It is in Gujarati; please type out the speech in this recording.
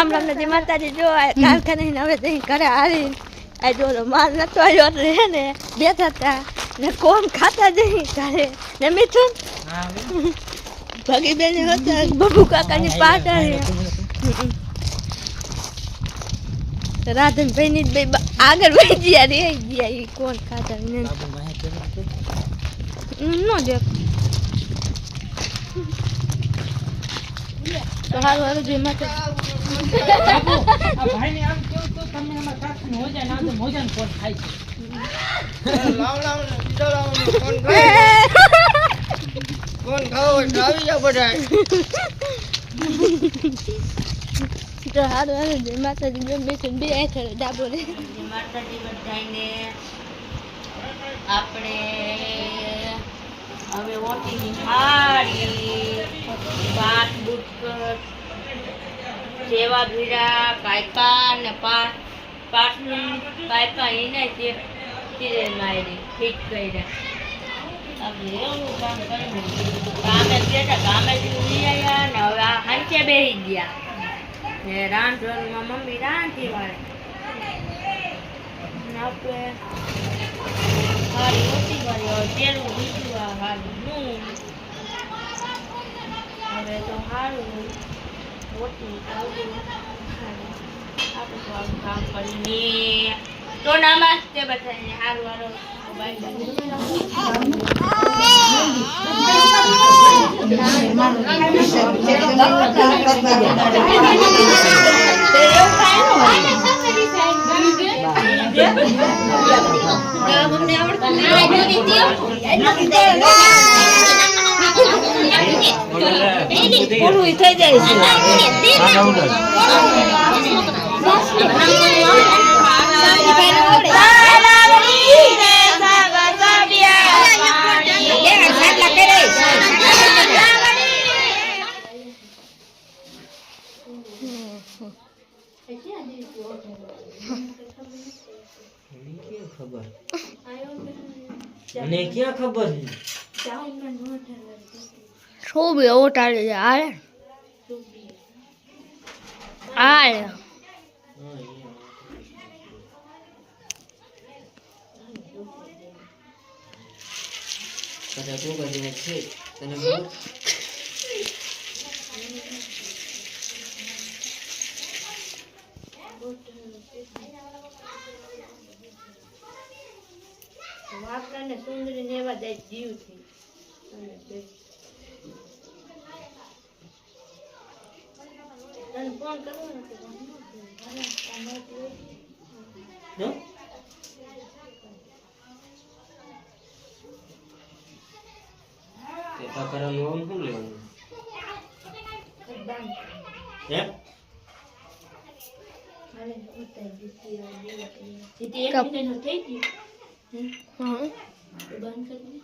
રામ રામ ને માતાજી જો આ કારખાને ને હવે તઈ ઘરે આવી આ જો માલ નતો આવ્યો એટલે હે ને બેઠા હતા ને કોણ ખાતા જઈ ઘરે ને મિથુન ભગી બેન હતા બબુ કાકાની પાટા હે રાધન ભાઈ ની ભાઈ આગળ વહી ગયા રે ગયા એ કોણ ખાતા ને નો દેખ તો હારું હારું જોઈ માતા આ આમ કેવું તો તમે ના થાય છે? આવી જાવ બધા તો હારું હારું જોઈ માતાજી બે બેસીને બે હેઠળ ડાબો રે. માતાજી બધાને આપણે હવે ઓટીની થાળી ભાત બુટકટ સેવા ભીડા, કાયકા ને પાસ પાસની કાયકા એને જે ચીરે મારી ફિટ કરી આપણે એવું કામ કર્યું ગામે બેઠા ગામેથી ઉડી હવે આ હાંચે બેસી ગયા. ને રાંધવામાં મમ્મી રાંધી વાળે. આપણે હારી ઓછી કરી હવે પેલું બીજું હારી હવે તો હારું ઓછી આવડું હારું. આપણે તો આવું કામ કરીને તો નમસ્તે બધાને હારું હારું બાય પૂરું થઈ જાય છે. મને ક્યાં ખબર શું બે ઓટાડે છે હાલે હાલે કદાચ તું કદી છે તને ખબર વાપરાને સુંદરી ને એવા જાય જીવથી અને તને ફોન કરવો ને તો વાંધો નહીં. ભલે તમારે હોય. હં? આમ શું લેવાનું એક. થઈ બંધ કરી.